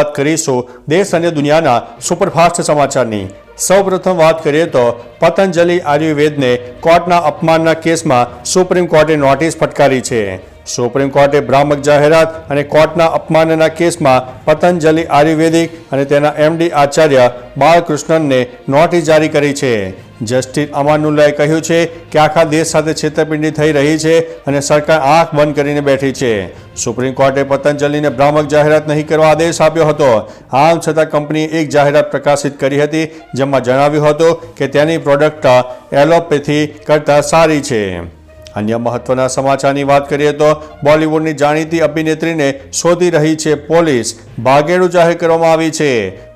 શરૂઆત કરીશું દેશ અને દુનિયાના સુપરફાસ્ટ સમાચારની. સૌપ્રથમ વાત કરીએ તો પતંજલિ આયુર્વેદને કોર્ટના અપમાનના કેસમાં સુપ્રીમ કોર્ટે નોટિસ ફટકારી છે. સુપ્રીમ કોર્ટે ભ્રામક જાહેરાત અને કોર્ટના અપમાનના કેસમાં પતંજલિ આયુર્વેદિક અને તેના એમડી આચાર્ય બાળકૃષ્ણનને નોટિસ જારી કરી છે. જસ્ટિસ અમાનુલ્લાએ કહ્યું છે કે આખા દેશ સાથે છેતરપિંડી થઈ રહી છે અને સરકાર આંખ બંધ કરીને બેઠી છે. સુપ્રીમ કોર્ટે પતંજલિને ભ્રામક જાહેરાત નહીં કરવા આદેશ આપ્યો હતો. આમ છતાં કંપનીએ એક જાહેરાત પ્રકાશિત કરી હતી, જેમાં જણાવ્યું હતું કે તેની પ્રોડક્ટ એલોપેથી કરતાં સારી છે. અન્ય મહત્વના સમાચારની વાત કરીએ તો બોલિવૂડની જાણીતી અભિનેત્રીને શોધી રહી છે પોલીસ. ભાગેડું જાહેર કરવામાં આવી છે.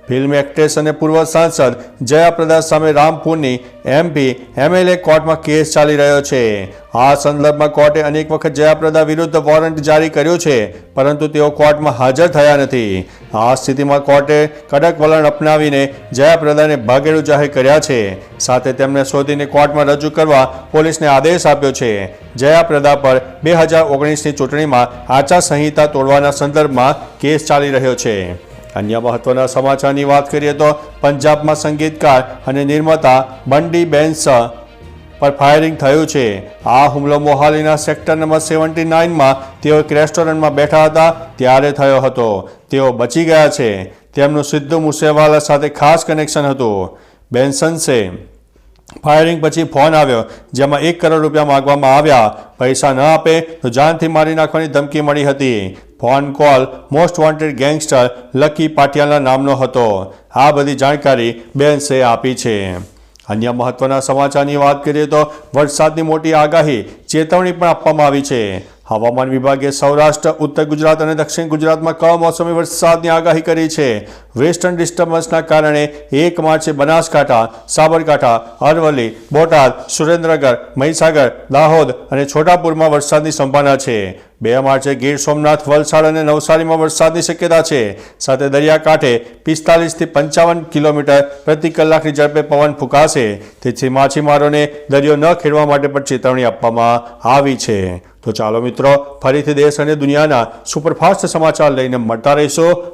ફિલ્મ એક્ટ્રેસ અને પૂર્વ સાંસદ જયાપ્રદા સામે રામપુરની એમપી એમએલએ કોર્ટમાં કેસ ચાલી રહ્યો છે. આ સંદર્ભમાં કોર્ટે અનેક વખત જયાપ્રદા વિરુદ્ધ વોરંટ જારી કર્યો છે, પરંતુ તેઓ કોર્ટમાં હાજર થયા નથી. આ સ્થિતિમાં કોર્ટે કડક વલણ અપનાવીને જયાપ્રદાને ભાગેડુ જાહેર કર્યા છે. સાથે તેમને શોધીને કોર્ટમાં રજૂ કરવા પોલીસને આદેશ આપ્યો છે. જયાપ્રદા પર બે હજાર ઓગણીસની ચૂંટણીમાં આચારસંહિતા તોડવાના સંદર્ભમાં કેસ ચાલી રહ્યો છે. અન્ય મહત્વના સમાચારની વાત કરીએ તો પંજાબમાં સંગીતકાર અને નિર્માતા બંડી બેન્સ પર ફાયરિંગ થયું છે. આ હુમલો મોહાલીના સેક્ટર નંબર સેવન્ટી નાઇનમાં તેઓ એક રેસ્ટોરન્ટમાં બેઠા હતા ત્યારે થયો હતો. તેઓ બચી ગયા છે. તેમનું સિદ્ધુ મુસેવાલા સાથે ખાસ કનેક્શન હતું. બેન્સન્સે ફાયરિંગ પછી ફોન આવ્યો, જેમાં એક કરોડ રૂપિયા માગવામાં આવ્યા. પૈસા ન આપે તો જાનથી મારી નાખવાની ધમકી મળી હતી. Phone call, most wanted gangster Lucky પાટિયાના નામનો હતો. આ બધી જાણકારી બેન્સે આપી છે. અન્ય મહત્વના સમાચારની વાત કરીએ તો વરસાદની મોટી આગાહી ચેતવણી પણ આપવામાં આવી છે. હવામાન વિભાગે સૌરાષ્ટ્ર, ઉત્તર ગુજરાત અને દક્ષિણ ગુજરાતમાં કમોસમી વરસાદની આગાહી કરી છે. વેસ્ટર્ન ડિસ્ટર્બન્સના કારણે એક માર્ચે બનાસકાંઠા, સાબરકાંઠા, અરવલ્લી, બોટાદ, સુરેન્દ્રનગર, મહીસાગર, દાહોદ અને છોટાપુરમાં વરસાદની સંભાવના છે. બે માર્ચે ગીર સોમનાથ, વલસાડ અને નવસારીમાં વરસાદની શક્યતા છે. સાથે દરિયાકાંઠે પિસ્તાલીસથી પંચાવન કિલોમીટર પ્રતિ કલાકની ઝડપે પવન ફૂંકાશે. તેથી માછીમારોને દરિયો ન ખેડવા માટે પણ ચેતવણી આપવામાં આવી છે. તો ચાલો મિત્રો, ફરીથી દેશ અને દુનિયાના સુપરફાસ્ટ સમાચાર લઈને મળતા રહીશો.